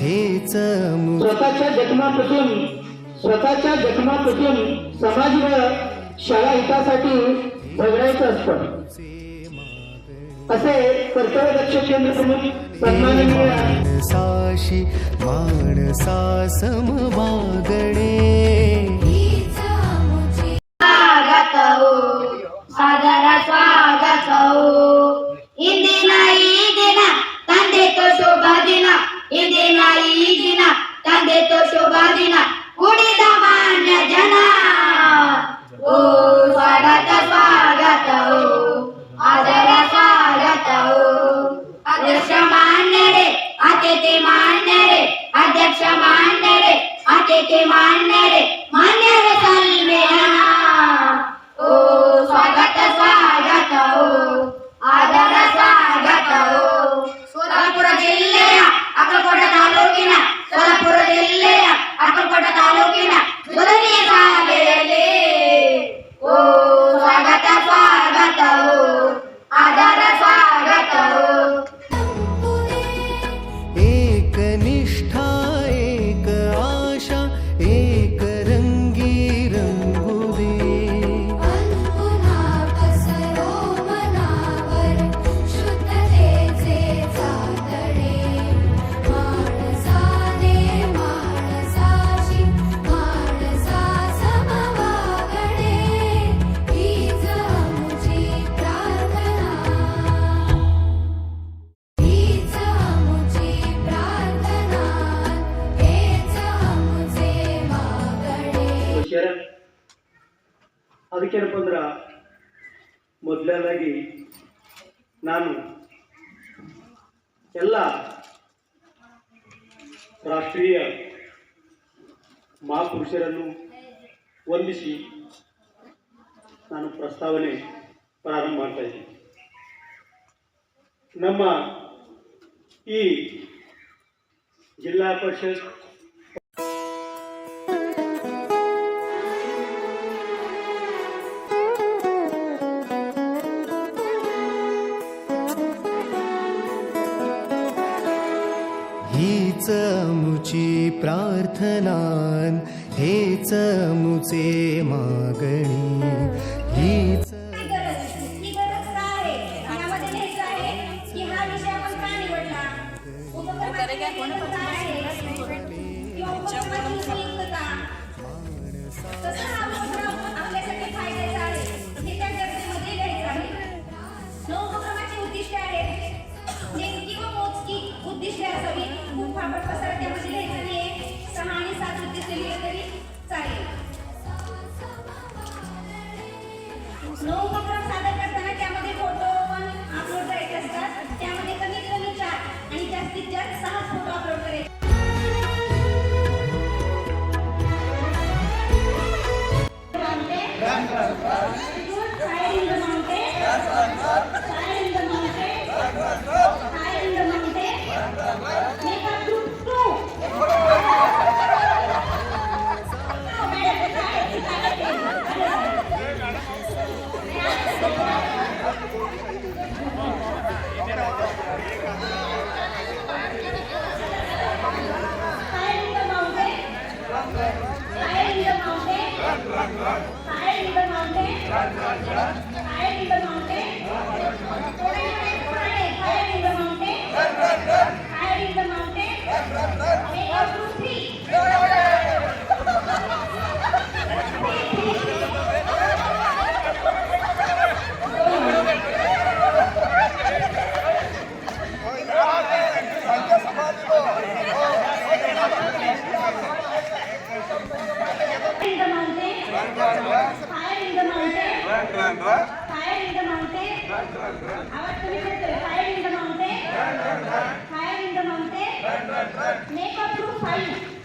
हेच मु स्वतःच्या जखमापासून स्वतःच्या जखमापासून समाज व शाळा हितासाठी झगडायचं असतं. असे कर्तव्यदक्ष केंद्र प्रमुख सन्माननीय माणसाशी माणसा समवागणे ವಿಷಯ ಅದಕ್ಕೇನಪ್ಪ ಅಂದ್ರೆ ಮೊದಲನೇದಾಗಿ ನಾನು ಎಲ್ಲ ರಾಷ್ಟ್ರೀಯ ಮಹಾಪುರುಷರನ್ನು ವಂದಿಸಿ ನಾನು ಪ್ರಸ್ತಾವನೆ ಪ್ರಾರಂಭ ಮಾಡ್ತಾ ಇದ್ದೀನಿ. ನಮ್ಮ ಈ ಜಿಲ್ಲಾ ಪರಿಷತ್ हीच मुची प्रार्थनान हेच मुचे मागणी. उद्दिष्टे असावी. खूप फापट पसार त्यामध्ये लिहायचं नाहीये. सहा आणि सात उद्दिष्टे लिहिले तरी चालेल. No Run, run, run! Higher in the mountain. Higher in the mountain. Higher in the mountain. Way of Rupi. Fire in the mountain. Our committed fire in the mountain. Fire in the mountain. Make up to fire.